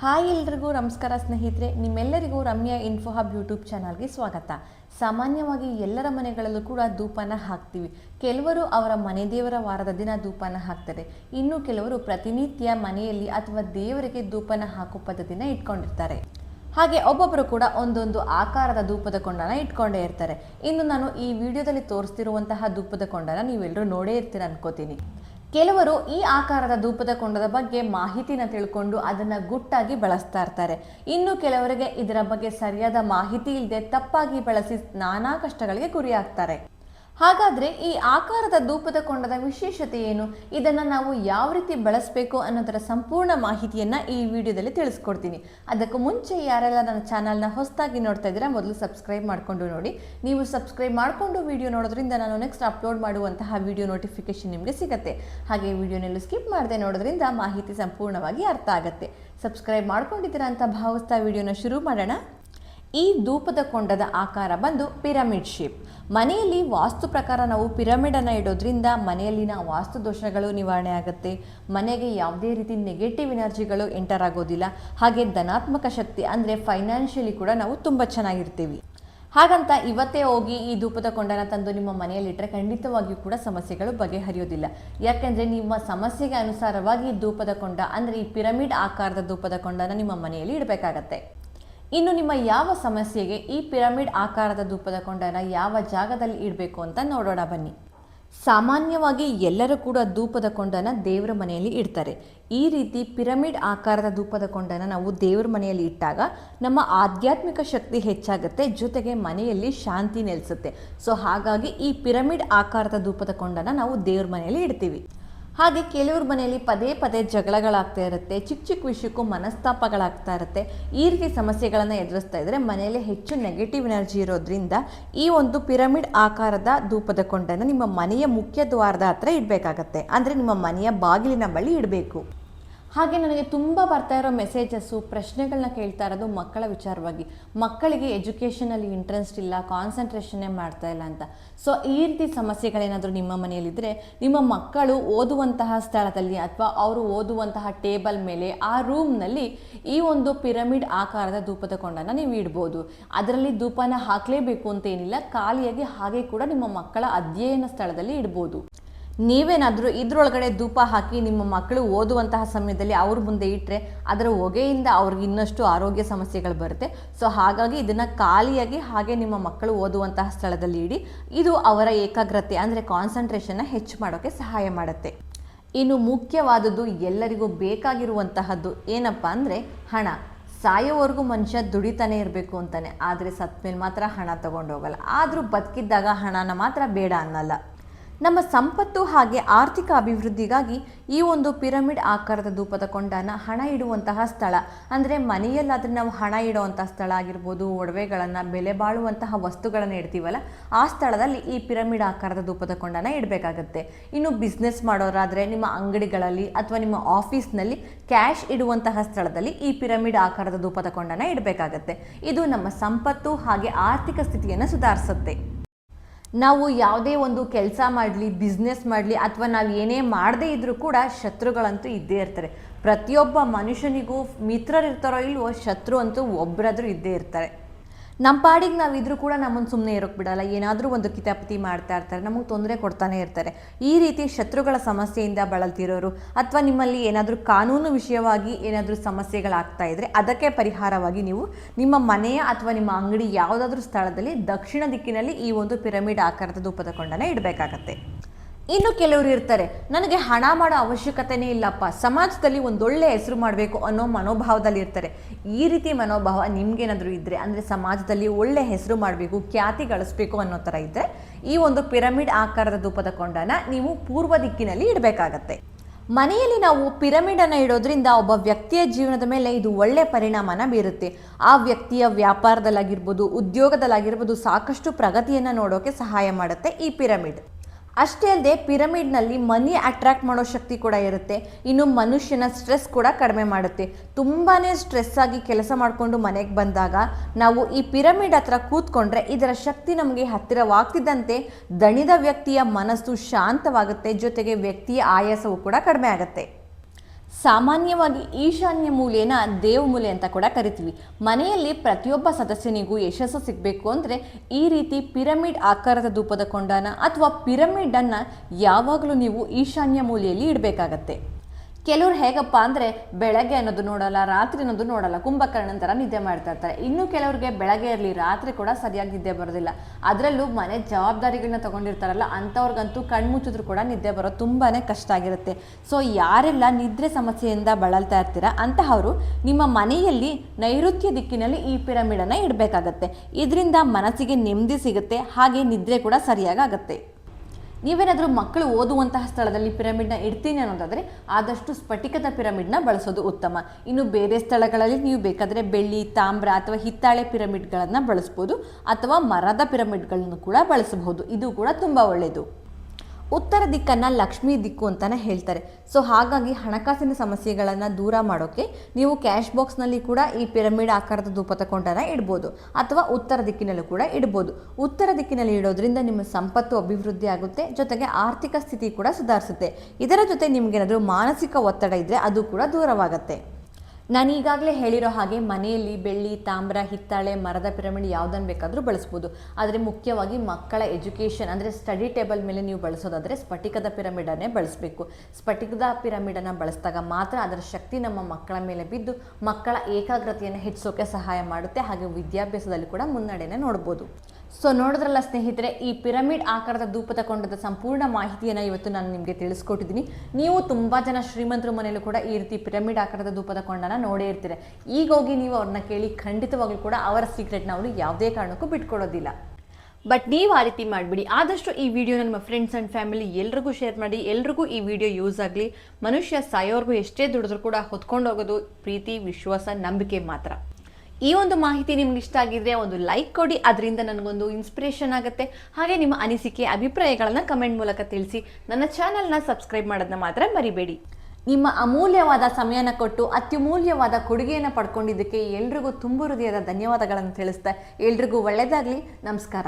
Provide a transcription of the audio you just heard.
Hi ಎಲ್ರಿಗೂ ನಮಸ್ಕಾರ ಸ್ನೇಹಿತರೆ, ನಿಮ್ಮೆಲ್ಲರಿಗೂ ರಮ್ಯಾ ಇನ್ಫೋ ಹಬ್ ಯೂಟ್ಯೂಬ್ ಚಾನಲ್ಗೆ ಸ್ವಾಗತ. ಸಾಮಾನ್ಯವಾಗಿ ಎಲ್ಲರ ಮನೆಗಳಲ್ಲೂ ಕೂಡ ಧೂಪನ ಹಾಕ್ತೀವಿ. ಕೆಲವರು ಅವರ ಮನೆ ದೇವರ ವಾರದ ದಿನ ಧೂಪನ ಹಾಕ್ತಾರೆ. ಇನ್ನು ಕೆಲವರು ಪ್ರತಿನಿತ್ಯ ಮನೆಯಲ್ಲಿ ಅಥವಾ ದೇವರಿಗೆ ಧೂಪನ ಹಾಕೋ ಪದ್ಧತಿನ ಇಟ್ಕೊಂಡಿರ್ತಾರೆ. ಹಾಗೆ ಒಬ್ಬೊಬ್ಬರು ಕೂಡ ಒಂದೊಂದು ಆಕಾರದ ಧೂಪದ ಕೊಂಡನ ಇಟ್ಕೊಂಡೇ ಇರ್ತಾರೆ. ಇನ್ನು ನಾನು ಈ ವಿಡಿಯೋದಲ್ಲಿ ತೋರಿಸ್ತಿರುವಂತಹ ಧೂಪದ ಕೊಂಡನ ನೀವೆಲ್ಲರೂ ನೋಡೇ ಇರ್ತೀರ ಅನ್ಕೋತೀನಿ. ಕೆಲವರು ಈ ಆಕಾರದ ಧೂಪದ ಕೊಂಡದ ಬಗ್ಗೆ ಮಾಹಿತಿನ ತಿಳ್ಕೊಂಡು ಅದನ್ನು ಗುಟ್ಟಾಗಿ ಬಳಸ್ತಾ ಇರ್ತಾರೆ. ಇನ್ನು ಕೆಲವರಿಗೆ ಇದರ ಬಗ್ಗೆ ಸರಿಯಾದ ಮಾಹಿತಿ ಇಲ್ಲದೆ ತಪ್ಪಾಗಿ ಬಳಸಿ ನಾನಾ ಕಷ್ಟಗಳಿಗೆ ಗುರಿಯಾಗ್ತಾರೆ. ಹಾಗಾದ್ರೆ ಈ ಆಕಾರದ ಧೂಪದ ಕೊಂಡದ ವಿಶೇಷತೆ ಏನು? ಇದನ್ನ ನಾವು ಯಾವ ರೀತಿ ಬಳಸಬೇಕು ಅನ್ನೋದರ ಸಂಪೂರ್ಣ ಮಾಹಿತಿಯನ್ನ ಈ ವಿಡಿಯೋದಲ್ಲಿ ತಿಳಿಸ್ಕೊಡ್ತೀನಿ. ಅದಕ್ಕೂ ಮುಂಚೆ ಯಾರೆಲ್ಲ ನನ್ನ ಚಾನಲ್ನ ಹೊಸದಾಗಿ ನೋಡ್ತಾ ಇದ್ದೀರಾ, ಮೊದಲು ಸಬ್ಸ್ಕ್ರೈಬ್ ಮಾಡಿಕೊಂಡು ನೋಡಿ. ನೀವು ಸಬ್ಸ್ಕ್ರೈಬ್ ಮಾಡಿಕೊಂಡು ವಿಡಿಯೋ ನೋಡೋದ್ರಿಂದ ನಾನು ನೆಕ್ಸ್ಟ್ ಅಪ್ಲೋಡ್ ಮಾಡುವಂತಹ ವಿಡಿಯೋ ನೋಟಿಫಿಕೇಶನ್ ನಿಮಗೆ ಸಿಗುತ್ತೆ. ಹಾಗೆ ವಿಡಿಯೋನೆಲ್ಲೂ ಸ್ಕಿಪ್ ಮಾಡದೆ ನೋಡೋದ್ರಿಂದ ಮಾಹಿತಿ ಸಂಪೂರ್ಣವಾಗಿ ಅರ್ಥ ಆಗುತ್ತೆ. ಸಬ್ಸ್ಕ್ರೈಬ್ ಮಾಡ್ಕೊಂಡಿದ್ದೀರಾ ಅಂತ ಭಾವಿಸ್ತಾ ವಿಡಿಯೋನ ಶುರು ಮಾಡೋಣ. ಈ ಧೂಪದ ಕೊಂಡದ ಆಕಾರ ಬಂದು ಪಿರಮಿಡ್ ಶೇಪ್. ಮನೆಯಲ್ಲಿ ವಾಸ್ತು ಪ್ರಕಾರ ನಾವು ಪಿರಮಿಡನ್ನು ಇಡೋದ್ರಿಂದ ಮನೆಯಲ್ಲಿನ ವಾಸ್ತು ದೋಷಗಳು ನಿವಾರಣೆ ಆಗುತ್ತೆ. ಮನೆಗೆ ಯಾವುದೇ ರೀತಿ ನೆಗೆಟಿವ್ ಎನರ್ಜಿಗಳು ಎಂಟರ್ ಆಗೋದಿಲ್ಲ. ಹಾಗೆ ಧನಾತ್ಮಕ ಶಕ್ತಿ ಅಂದರೆ ಫೈನಾನ್ಷಿಯಲಿ ಕೂಡ ನಾವು ತುಂಬ ಚೆನ್ನಾಗಿರ್ತೀವಿ. ಹಾಗಂತ ಇವತ್ತೇ ಹೋಗಿ ಈ ಧೂಪದ ಕೊಂಡನ ತಂದು ನಿಮ್ಮ ಮನೆಯಲ್ಲಿಟ್ಟರೆ ಖಂಡಿತವಾಗಿಯೂ ಕೂಡ ಸಮಸ್ಯೆಗಳು ಬಗೆಹರಿಯೋದಿಲ್ಲ. ಯಾಕೆಂದರೆ ನಿಮ್ಮ ಸಮಸ್ಯೆಗೆ ಅನುಸಾರವಾಗಿ ಈ ಧೂಪದ ಕೊಂಡ ಅಂದರೆ ಈ ಪಿರಮಿಡ್ ಆಕಾರದ ಧೂಪದ ಕೊಂಡನ ನಿಮ್ಮ ಮನೆಯಲ್ಲಿ ಇಡಬೇಕಾಗತ್ತೆ. ಇನ್ನು ನಿಮ್ಮ ಯಾವ ಸಮಸ್ಯೆಗೆ ಈ ಪಿರಮಿಡ್ ಆಕಾರದ ಧೂಪದ ಕೊಂಡನ ಯಾವ ಜಾಗದಲ್ಲಿ ಇಡಬೇಕು ಅಂತ ನೋಡೋಣ ಬನ್ನಿ. ಸಾಮಾನ್ಯವಾಗಿ ಎಲ್ಲರೂ ಕೂಡ ಧೂಪದ ಕೊಂಡನ ದೇವರ ಮನೆಯಲ್ಲಿ ಇಡ್ತಾರೆ. ಈ ರೀತಿ ಪಿರಮಿಡ್ ಆಕಾರದ ಧೂಪದ ಕೊಂಡನ ನಾವು ದೇವರ ಮನೆಯಲ್ಲಿ ಇಟ್ಟಾಗ ನಮ್ಮ ಆಧ್ಯಾತ್ಮಿಕ ಶಕ್ತಿ ಹೆಚ್ಚಾಗುತ್ತೆ, ಜೊತೆಗೆ ಮನೆಯಲ್ಲಿ ಶಾಂತಿ ನೆಲೆಸುತ್ತೆ. ಸೊ ಹಾಗಾಗಿ ಈ ಪಿರಮಿಡ್ ಆಕಾರದ ಧೂಪದ ಕೊಂಡನ ನಾವು ದೇವ್ರ ಮನೆಯಲ್ಲಿ ಇಡ್ತೀವಿ. ಹಾಗೆ ಕೆಲವ್ರ ಮನೆಯಲ್ಲಿ ಪದೇ ಪದೇ ಜಗಳಗಳಾಗ್ತಾ ಇರುತ್ತೆ ಚಿಕ್ಕ ಚಿಕ್ಕ ವಿಷಯಕ್ಕೂ ಮನಸ್ತಾಪಗಳಾಗ್ತಾ ಇರುತ್ತೆ. ಈ ರೀತಿ ಸಮಸ್ಯೆಗಳನ್ನು ಎದುರಿಸ್ತಾ ಇದ್ದರೆ ಮನೆಯಲ್ಲಿ ಹೆಚ್ಚು ನೆಗೆಟಿವ್ ಎನರ್ಜಿ ಇರೋದ್ರಿಂದ ಈ ಒಂದು ಪಿರಮಿಡ್ ಆಕಾರದ ಧೂಪದ ಕೊಂಡನ್ನು ನಿಮ್ಮ ಮನೆಯ ಮುಖ್ಯ ದ್ವಾರದ ಹತ್ರ ಇಡಬೇಕಾಗತ್ತೆ. ಅಂದರೆ ನಿಮ್ಮ ಮನೆಯ ಬಾಗಿಲಿನ ಬಳಿ ಇಡಬೇಕು. ಹಾಗೆ ನನಗೆ ತುಂಬ ಬರ್ತಾ ಇರೋ ಮೆಸೇಜಸ್ಸು ಪ್ರಶ್ನೆಗಳನ್ನ ಕೇಳ್ತಾ ಇರೋದು ಮಕ್ಕಳ ವಿಚಾರವಾಗಿ. ಮಕ್ಕಳಿಗೆ ಎಜುಕೇಷನಲ್ಲಿ ಇಂಟ್ರೆಸ್ಟ್ ಇಲ್ಲ ಕಾನ್ಸಂಟ್ರೇಷನ್ನೇ ಮಾಡ್ತಾ ಇಲ್ಲ ಅಂತ. ಸೊ ಈ ರೀತಿ ಸಮಸ್ಯೆಗಳೇನಾದರೂ ನಿಮ್ಮ ಮನೆಯಲ್ಲಿದ್ದರೆ ನಿಮ್ಮ ಮಕ್ಕಳು ಓದುವಂತಹ ಸ್ಥಳದಲ್ಲಿ ಅಥವಾ ಅವರು ಓದುವಂತಹ ಟೇಬಲ್ ಮೇಲೆ, ಆ ರೂಮ್ನಲ್ಲಿ ಈ ಒಂದು ಪಿರಮಿಡ್ ಆಕಾರದ ಧೂಪದ ಕೊಂಡನ್ನು ನೀವು ಇಡ್ಬೋದು. ಅದರಲ್ಲಿ ಧೂಪನ ಹಾಕಲೇಬೇಕು ಅಂತ ಏನಿಲ್ಲ, ಖಾಲಿಯಾಗಿ ಹಾಗೆ ಕೂಡ ನಿಮ್ಮ ಮಕ್ಕಳ ಅಧ್ಯಯನ ಸ್ಥಳದಲ್ಲಿ ಇಡ್ಬೋದು. ನೀವೇನಾದರೂ ಇದ್ರೊಳಗಡೆ ಧೂಪ ಹಾಕಿ ನಿಮ್ಮ ಮಕ್ಕಳು ಓದುವಂತಹ ಸಮಯದಲ್ಲಿ ಅವ್ರ ಮುಂದೆ ಇಟ್ಟರೆ ಅದರ ಹೊಗೆಯಿಂದ ಅವ್ರಿಗೆ ಇನ್ನಷ್ಟು ಆರೋಗ್ಯ ಸಮಸ್ಯೆಗಳು ಬರುತ್ತೆ. ಸೊ ಹಾಗಾಗಿ ಇದನ್ನು ಖಾಲಿಯಾಗಿ ಹಾಗೆ ನಿಮ್ಮ ಮಕ್ಕಳು ಓದುವಂತಹ ಸ್ಥಳದಲ್ಲಿ ಇಡಿ. ಇದು ಅವರ ಏಕಾಗ್ರತೆ ಅಂದರೆ ಕಾನ್ಸಂಟ್ರೇಷನ್ನ ಹೆಚ್ಚು ಮಾಡೋಕ್ಕೆ ಸಹಾಯ ಮಾಡುತ್ತೆ. ಇನ್ನು ಮುಖ್ಯವಾದದ್ದು ಎಲ್ಲರಿಗೂ ಬೇಕಾಗಿರುವಂತಹದ್ದು ಏನಪ್ಪ ಅಂದರೆ ಹಣ. ಸಾಯೋವರೆಗೂ ಮನುಷ್ಯ ದುಡಿತಾನೆ ಇರಬೇಕು ಅಂತಾನೆ. ಆದರೆ ಸತ್ಮೇಲೆ ಮಾತ್ರ ಹಣ ತಗೊಂಡೋಗಲ್ಲ ಆದರೂ ಬದುಕಿದ್ದಾಗ ಹಣನ ಮಾತ್ರ ಬೇಡ ಅನ್ನಲ್ಲ. ನಮ್ಮ ಸಂಪತ್ತು ಹಾಗೆ ಆರ್ಥಿಕ ಅಭಿವೃದ್ಧಿಗಾಗಿ ಈ ಒಂದು ಪಿರಮಿಡ್ ಆಕಾರದ ಧೂಪದ ಕೊಂಡನ ಹಣ ಇಡುವಂತಹ ಸ್ಥಳ. ಅಂದರೆ ಮನೆಯಲ್ಲಾದರೆ ನಾವು ಹಣ ಇಡುವಂತಹ ಸ್ಥಳ ಆಗಿರ್ಬೋದು, ಒಡವೆಗಳನ್ನು, ಬೆಲೆ ಬಾಳುವಂತಹ ವಸ್ತುಗಳನ್ನು ಇಡ್ತೀವಲ್ಲ, ಆ ಸ್ಥಳದಲ್ಲಿ ಈ ಪಿರಮಿಡ್ ಆಕಾರದ ಧೂಪದ ಕೊಂಡನ ಇಡಬೇಕಾಗತ್ತೆ. ಇನ್ನು ಬಿಸ್ನೆಸ್ ಮಾಡೋರಾದರೆ ನಿಮ್ಮ ಅಂಗಡಿಗಳಲ್ಲಿ ಅಥವಾ ನಿಮ್ಮ ಆಫೀಸ್ನಲ್ಲಿ ಕ್ಯಾಶ್ ಇಡುವಂತಹ ಸ್ಥಳದಲ್ಲಿ ಈ ಪಿರಮಿಡ್ ಆಕಾರದ ಧೂಪದ ಕೊಂಡನ ಇಡಬೇಕಾಗತ್ತೆ. ಇದು ನಮ್ಮ ಸಂಪತ್ತು ಹಾಗೆ ಆರ್ಥಿಕ ಸ್ಥಿತಿಯನ್ನು ಸುಧಾರಿಸುತ್ತೆ. ನಾವು ಯಾವುದೇ ಒಂದು ಕೆಲಸ ಮಾಡಲಿ ಬಿಸ್ನೆಸ್ ಮಾಡಲಿ, ಅಥವಾ ನಾವು ಏನೇ ಮಾಡದೇ ಇದ್ದರೂ ಕೂಡ ಶತ್ರುಗಳಂತೂ ಇದ್ದೇ ಇರ್ತಾರೆ. ಪ್ರತಿಯೊಬ್ಬ ಮನುಷ್ಯನಿಗೂ ಮಿತ್ರರಿರ್ತಾರೋ ಇಲ್ವೋ ಶತ್ರು ಅಂತೂ ಒಬ್ಬರಾದರೂ ಇದ್ದೇ ಇರ್ತಾರೆ. ನಮ್ಮ ಪಾಡಿಗೆ ನಾವು ಇದ್ರೂ ಕೂಡ ನಮ್ಮನ್ನು ಸುಮ್ಮನೆ ಇರೋಕ್ಕೆ ಬಿಡಲ್ಲ. ಏನಾದರೂ ಒಂದು ಕಿತಾಪತಿ ಮಾಡ್ತಾ ಇರ್ತಾರೆ, ನಮಗೆ ತೊಂದರೆ ಕೊಡ್ತಾನೆ ಇರ್ತಾರೆ. ಈ ರೀತಿ ಶತ್ರುಗಳ ಸಮಸ್ಯೆಯಿಂದ ಬಳಲ್ತಿರೋರು ಅಥವಾ ನಿಮ್ಮಲ್ಲಿ ಏನಾದರೂ ಕಾನೂನು ವಿಷಯವಾಗಿ ಏನಾದರೂ ಸಮಸ್ಯೆಗಳಾಗ್ತಾ ಇದ್ದರೆ ಅದಕ್ಕೆ ಪರಿಹಾರವಾಗಿ ನೀವು ನಿಮ್ಮ ಮನೆಯ ಅಥವಾ ನಿಮ್ಮ ಅಂಗಡಿ ಯಾವುದಾದ್ರೂ ಸ್ಥಳದಲ್ಲಿ ದಕ್ಷಿಣ ದಿಕ್ಕಿನಲ್ಲಿ ಈ ಒಂದು ಪಿರಮಿಡ್ ಆಕಾರದ ಧೂಪದ ಇಡಬೇಕಾಗತ್ತೆ. ಇನ್ನು ಕೆಲವರು ಇರ್ತಾರೆ, ನನಗೆ ಹಣ ಮಾಡೋ ಅವಶ್ಯಕತೆನೇ ಇಲ್ಲಪ್ಪ, ಸಮಾಜದಲ್ಲಿ ಒಂದೊಳ್ಳೆ ಹೆಸರು ಮಾಡಬೇಕು ಅನ್ನೋ ಮನೋಭಾವದಲ್ಲಿ ಇರ್ತಾರೆ. ಈ ರೀತಿ ಮನೋಭಾವ ನಿಮ್ಗೇನಾದರೂ ಇದ್ದರೆ ಅಂದರೆ ಸಮಾಜದಲ್ಲಿ ಒಳ್ಳೆ ಹೆಸರು ಮಾಡಬೇಕು, ಖ್ಯಾತಿ ಗಳಿಸ್ಬೇಕು ಅನ್ನೋ ಥರ ಇದ್ದರೆ ಈ ಒಂದು ಪಿರಮಿಡ್ ಆಕಾರದ ಧೂಪದ ಕೊಂಡನ ನೀವು ಪೂರ್ವ ದಿಕ್ಕಿನಲ್ಲಿ ಇಡಬೇಕಾಗತ್ತೆ. ಮನೆಯಲ್ಲಿ ನಾವು ಪಿರಮಿಡನ್ನು ಇಡೋದ್ರಿಂದ ಒಬ್ಬ ವ್ಯಕ್ತಿಯ ಜೀವನದ ಮೇಲೆ ಇದು ಒಳ್ಳೆ ಪರಿಣಾಮನ ಬೀರುತ್ತೆ. ಆ ವ್ಯಕ್ತಿಯ ವ್ಯಾಪಾರದಲ್ಲಾಗಿರ್ಬೋದು, ಉದ್ಯೋಗದಲ್ಲಾಗಿರ್ಬೋದು ಸಾಕಷ್ಟು ಪ್ರಗತಿಯನ್ನು ನೋಡೋಕೆ ಸಹಾಯ ಮಾಡುತ್ತೆ ಈ ಪಿರಮಿಡ್. ಅಷ್ಟೇ ಅಲ್ಲದೆ ಪಿರಮಿಡ್ನಲ್ಲಿ ಮನಿ ಅಟ್ರ್ಯಾಕ್ಟ್ ಮಾಡೋ ಶಕ್ತಿ ಕೂಡ ಇರುತ್ತೆ. ಇನ್ನು ಮನುಷ್ಯನ ಸ್ಟ್ರೆಸ್ ಕೂಡ ಕಡಿಮೆ ಮಾಡುತ್ತೆ. ತುಂಬಾ ಸ್ಟ್ರೆಸ್ ಆಗಿ ಕೆಲಸ ಮಾಡಿಕೊಂಡು ಮನೆಗೆ ಬಂದಾಗ ನಾವು ಈ ಪಿರಮಿಡ್ ಹತ್ರ ಕೂತ್ಕೊಂಡ್ರೆ ಇದರ ಶಕ್ತಿ ನಮಗೆ ಹತ್ತಿರವಾಗ್ತಿದ್ದಂತೆ ದಣಿದ ವ್ಯಕ್ತಿಯ ಮನಸ್ಸು ಶಾಂತವಾಗುತ್ತೆ. ಜೊತೆಗೆ ವ್ಯಕ್ತಿಯ ಆಯಾಸವು ಕೂಡ ಕಡಿಮೆ ಆಗುತ್ತೆ. ಸಾಮಾನ್ಯವಾಗಿ ಈಶಾನ್ಯ ಮೂಲೆನ ದೇವಮೂಲೆ ಅಂತ ಕೂಡ ಕರಿತೀವಿ. ಮನೆಯಲ್ಲಿ ಪ್ರತಿಯೊಬ್ಬ ಸದಸ್ಯನಿಗೂ ಯಶಸ್ಸು ಸಿಗಬೇಕು ಅಂದರೆ ಈ ರೀತಿ ಪಿರಮಿಡ್ ಆಕಾರದ ಧೂಪದ ಕೊಂಡನ ಅಥವಾ ಪಿರಮಿಡನ್ನು ಯಾವಾಗಲೂ ನೀವು ಈಶಾನ್ಯ ಮೂಲೆಯಲ್ಲಿ ಇಡಬೇಕಾಗತ್ತೆ. ಕೆಲವ್ರು ಹೇಗಪ್ಪ ಅಂದರೆ ಬೆಳಗ್ಗೆ ಅನ್ನೋದು ನೋಡಲ್ಲ, ರಾತ್ರಿ ಅನ್ನೋದು ನೋಡಲ್ಲ, ಕುಂಭಕರ್ಣನ ಥರ ನಿದ್ದೆ ಮಾಡ್ತಾ ಇರ್ತಾರೆ. ಇನ್ನು ಕೆಲವ್ರಿಗೆ ಬೆಳಗ್ಗೆ ಇರಲಿ, ರಾತ್ರಿ ಕೂಡ ಸರಿಯಾಗಿ ನಿದ್ದೆ ಬರೋದಿಲ್ಲ. ಅದರಲ್ಲೂ ಮನೆ ಜವಾಬ್ದಾರಿಗಳನ್ನ ತಗೊಂಡಿರ್ತಾರಲ್ಲ, ಅಂಥವ್ರಿಗಂತೂ ಕಣ್ಮುಚ್ಚಿದ್ರು ಕೂಡ ನಿದ್ದೆ ಬರೋದು ತುಂಬಾ ಕಷ್ಟ ಆಗಿರುತ್ತೆ. ಸೊ ಯಾರೆಲ್ಲ ನಿದ್ರೆ ಸಮಸ್ಯೆಯಿಂದ ಬಳಲ್ತಾ ಇರ್ತೀರಾ, ಅಂತಹವರು ನಿಮ್ಮ ಮನೆಯಲ್ಲಿ ನೈಋತ್ಯ ದಿಕ್ಕಿನಲ್ಲಿ ಈ ಪಿರಮಿಡನ್ನು ಇಡಬೇಕಾಗತ್ತೆ. ಇದರಿಂದ ಮನಸ್ಸಿಗೆ ನೆಮ್ಮದಿ ಸಿಗುತ್ತೆ, ಹಾಗೆ ನಿದ್ರೆ ಕೂಡ ಸರಿಯಾಗಿ ಆಗುತ್ತೆ ನೀವೇನಾದರೂ ಮಕ್ಕಳು ಓದುವಂತಹ ಸ್ಥಳದಲ್ಲಿ ಪಿರಮಿಡ್ನ ಇಡ್ತೀನಿ ಅನ್ನೋದಾದರೆ ಆದಷ್ಟು ಸ್ಫಟಿಕದ ಪಿರಮಿಡ್ನ ಬಳಸೋದು ಉತ್ತಮ. ಇನ್ನು ಬೇರೆ ಸ್ಥಳಗಳಲ್ಲಿ ನೀವು ಬೇಕಾದರೆ ಬೆಳ್ಳಿ, ತಾಮ್ರ ಅಥವಾ ಹಿತ್ತಾಳೆ ಪಿರಮಿಡ್ಗಳನ್ನು ಬಳಸ್ಬೋದು ಅಥವಾ ಮರದ ಪಿರಮಿಡ್ಗಳನ್ನು ಕೂಡ ಬಳಸಬಹುದು. ಇದು ಕೂಡ ತುಂಬ ಒಳ್ಳೆಯದು ಉತ್ತರ ದಿಕ್ಕನ್ನು ಲಕ್ಷ್ಮೀ ದಿಕ್ಕು ಅಂತಲೇ ಹೇಳ್ತಾರೆ. ಸೊ ಹಾಗಾಗಿ ಹಣಕಾಸಿನ ಸಮಸ್ಯೆಗಳನ್ನು ದೂರ ಮಾಡೋಕ್ಕೆ ನೀವು ಕ್ಯಾಶ್ ಬಾಕ್ಸ್ನಲ್ಲಿ ಕೂಡ ಈ ಪಿರಮಿಡ್ ಆಕಾರದ ಧೂಪ ತಗೊಂಡನ ಇಡ್ಬೋದು. ಅಥವಾ ಉತ್ತರ ದಿಕ್ಕಿನಲ್ಲೂ ಕೂಡ ಇಡ್ಬೋದು. ಉತ್ತರ ದಿಕ್ಕಿನಲ್ಲಿ ಇಡೋದ್ರಿಂದ ನಿಮ್ಮ ಸಂಪತ್ತು ಅಭಿವೃದ್ಧಿ ಆಗುತ್ತೆ, ಜೊತೆಗೆ ಆರ್ಥಿಕ ಸ್ಥಿತಿ ಕೂಡ ಸುಧಾರಿಸುತ್ತೆ. ಇದರ ಜೊತೆ ನಿಮಗೇನಾದರೂ ಮಾನಸಿಕ ಒತ್ತಡ ಇದ್ದರೆ ಅದು ಕೂಡ ದೂರವಾಗುತ್ತೆ. ನಾನು ಈಗಾಗಲೇ ಹೇಳಿರೋ ಹಾಗೆ ಮನೆಯಲ್ಲಿ ಬೆಳ್ಳಿ, ತಾಮ್ರ, ಹಿತ್ತಾಳೆ, ಮರದ ಪಿರಮಿಡ್ ಯಾವುದನ್ನು ಬೇಕಾದರೂ ಬಳಸ್ಬೋದು. ಆದರೆ ಮುಖ್ಯವಾಗಿ ಮಕ್ಕಳ ಎಜುಕೇಷನ್ ಅಂದರೆ ಸ್ಟಡಿ ಟೇಬಲ್ ಮೇಲೆ ನೀವು ಬಳಸೋದಾದರೆ ಸ್ಫಟಿಕದ ಪಿರಮಿಡನ್ನೇ ಬಳಸಬೇಕು. ಸ್ಫಟಿಕದ ಪಿರಮಿಡನ್ನು ಬಳಸಿದಾಗ ಮಾತ್ರ ಅದರ ಶಕ್ತಿ ನಮ್ಮ ಮಕ್ಕಳ ಮೇಲೆ ಬಿದ್ದು ಮಕ್ಕಳ ಏಕಾಗ್ರತೆಯನ್ನು ಹೆಚ್ಚಿಸೋಕೆ ಸಹಾಯ ಮಾಡುತ್ತೆ. ಹಾಗೆ ವಿದ್ಯಾಭ್ಯಾಸದಲ್ಲಿ ಕೂಡ ಮುನ್ನಡೆನ ನೋಡ್ಬೋದು. ಸೊ ನೋಡಿದ್ರಲ್ಲ ಸ್ನೇಹಿತರೆ, ಈ ಪಿರಮಿಡ್ ಆಕಾರದ ಧೂಪ ಕೊಂಡದ ಸಂಪೂರ್ಣ ಮಾಹಿತಿಯನ್ನು ಇವತ್ತು ನಾನು ನಿಮಗೆ ತಿಳಿಸ್ಕೊಟ್ಟಿದ್ದೀನಿ. ನೀವು ತುಂಬ ಜನ ಶ್ರೀಮಂತರ ಮನೆಯಲ್ಲೂ ಕೂಡ ಈ ರೀತಿ ಪಿರಮಿಡ್ ಆಕಾರದ ಧೂಪ ಕೊಂಡನ ನೋಡೇ ಇರ್ತೀರಿ. ಈಗ ಹೋಗಿ ನೀವು ಅವ್ರನ್ನ ಕೇಳಿ ಖಂಡಿತವಾಗ್ಲೂ ಕೂಡ ಅವರ ಸೀಕ್ರೆಟ್ನ ಅವರು ಯಾವುದೇ ಕಾರಣಕ್ಕೂ ಬಿಟ್ಕೊಡೋದಿಲ್ಲ. ಬಟ್ ನೀವು ಆ ರೀತಿ ಮಾಡಿಬಿಡಿ. ಆದಷ್ಟು ಈ ವಿಡಿಯೋ ನಿಮ್ಮ ಫ್ರೆಂಡ್ಸ್ ಆ್ಯಂಡ್ ಫ್ಯಾಮಿಲಿ ಎಲ್ರಿಗೂ ಶೇರ್ ಮಾಡಿ, ಎಲ್ರಿಗೂ ಈ ವಿಡಿಯೋ ಯೂಸ್ ಆಗಲಿ. ಮನುಷ್ಯ ಸಾಯೋರ್ಗೂ ಎಷ್ಟೇ ದುಡಿದ್ರೂ ಕೂಡ ಹೊತ್ಕೊಂಡು ಹೋಗೋದು ಪ್ರೀತಿ, ವಿಶ್ವಾಸ, ನಂಬಿಕೆ ಮಾತ್ರ. ಈ ಒಂದು ಮಾಹಿತಿ ನಿಮ್ಗೆ ಇಷ್ಟ ಆಗಿದ್ರೆ ಒಂದು ಲೈಕ್ ಕೊಡಿ. ಅದರಿಂದ ನನಗೊಂದು ಇನ್ಸ್ಪಿರೇಷನ್ ಆಗುತ್ತೆ. ಹಾಗೆ ನಿಮ್ಮ ಅನಿಸಿಕೆ, ಅಭಿಪ್ರಾಯಗಳನ್ನು ಕಮೆಂಟ್ ಮೂಲಕ ತಿಳಿಸಿ. ನನ್ನ ಚಾನೆಲ್ನ ಸಬ್ಸ್ಕ್ರೈಬ್ ಮಾಡೋದನ್ನ ಮಾತ್ರ ಮರಿಬೇಡಿ. ನಿಮ್ಮ ಅಮೂಲ್ಯವಾದ ಸಮಯನ ಕೊಟ್ಟು ಅತ್ಯಮೂಲ್ಯವಾದ ಕೊಡುಗೆಯನ್ನು ಪಡ್ಕೊಂಡಿದ್ದಕ್ಕೆ ಎಲ್ರಿಗೂ ತುಂಬ ಹೃದಯದ ಧನ್ಯವಾದಗಳನ್ನು ತಿಳಿಸ್ತಾ, ಎಲ್ರಿಗೂ ಒಳ್ಳೆಯದಾಗಲಿ ನಮಸ್ಕಾರ.